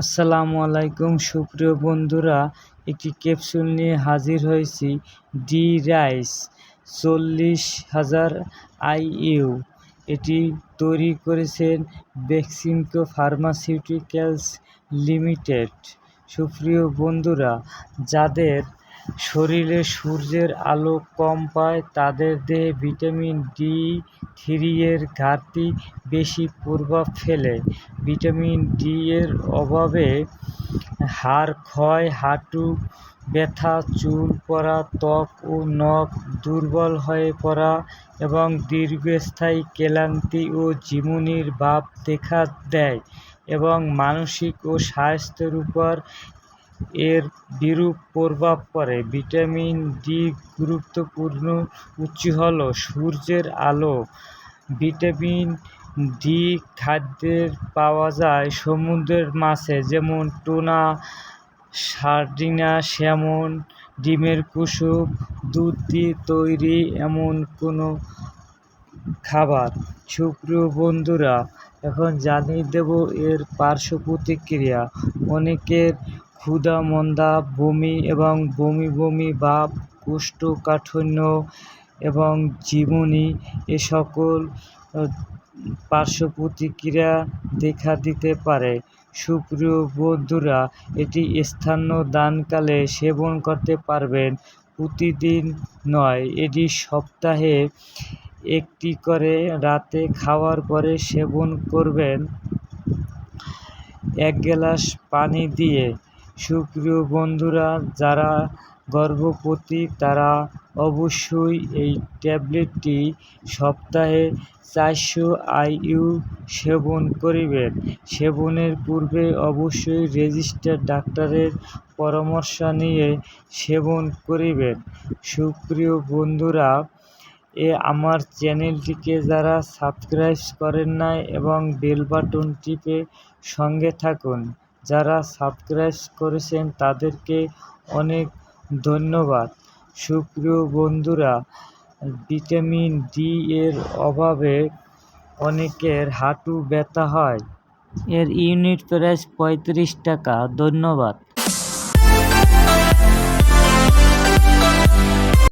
আসসালামু আলাইকুম, সুপ্রিয় বন্ধুরা, একটি ক্যাপসুল নিয়ে হাজির হয়েছি ডি রাইস চল্লিশ হাজার আইইউ। এটি তৈরি করেছেন বেক্সিমকো ফার্মাসিউটিক্যালস লিমিটেড। সুপ্রিয় বন্ধুরা, যাদের শরীরে সূর্যের আলো কম পায়, তাদের দেহে ভিটামিন ডি থ্রি এর ঘাটতি বেশি প্রভাব ফেলে। ভিটামিন ডি এর অভাবে হাড় ক্ষয়, হাঁটু ব্যথা, চুল পড়া, ত্বক ও নখ দুর্বল হয়ে পড়া এবং দীর্ঘস্থায়ী ক্লান্তি ও ঝিমুনির ভাব দেখা দেয় এবং মানসিক ও স্বাস্থ্যের উপর এর বিরূপ প্রভাব পড়ে। ভিটামিন ডি গুরুত্বপূর্ণ উৎস হল সূর্যের আলো। ভিটামিন ডি খাদ্যের পাওয়া যায় সমুদ্রের মাছে, যেমন টুনা, সার্ডিনা, স্যামন, ডিমের কুসুম, দুধ দিয়ে তৈরি এমন কোনো খাবার। সুপ্রিয় বন্ধুরা, এখন জানিয়ে দেব এর পার্শ্ব প্রতিক্রিয়া। অনেকের ক্ষুধা, মন্দা, বমি এবং বমি বমি ভাব কোষ্ঠকাঠিন্য এবং ঝিমুনি এ সকল পার্শ্ব প্রতিক্রিয়া দেখা দিতে পারে। সুপ্রিয় বন্ধুরা, এটি স্থানীয় দানকালে সেবন করতে পারবেন। প্রতিদিন নয়, এটি সপ্তাহে একটি করে রাতে খাওয়ার পরে সেবন করবেন। এক গ্লাস পানি দিয়ে সুপ্রিয় বন্ধুরা, যারা গর্ভবতী, তারা অবশ্যই এই ট্যাবলেটটি সপ্তাহে চারশো আইইউ সেবন করিবেন। সেবনের পূর্বে অবশ্যই রেজিস্টার্ড ডাক্তারের পরামর্শ নিয়ে সেবন করিবেন। সুপ্রিয় বন্ধুরা, এ আমার চ্যানেলটিকে যারা সাবস্ক্রাইব করেন নাই এবং বেল বাটন টিপে সঙ্গে থাকুন। যারা সাবস্ক্রাইব করেছেন তাদেরকে অনেক ধন্যবাদ। সুপ্রিয় বন্ধুরা ভিটামিন ডি এর অভাবে অনেকের হাঁটু ব্যথা হয়। এর ইউনিট প্রাইস পঁয়ত্রিশ টাকা। ধন্যবাদ।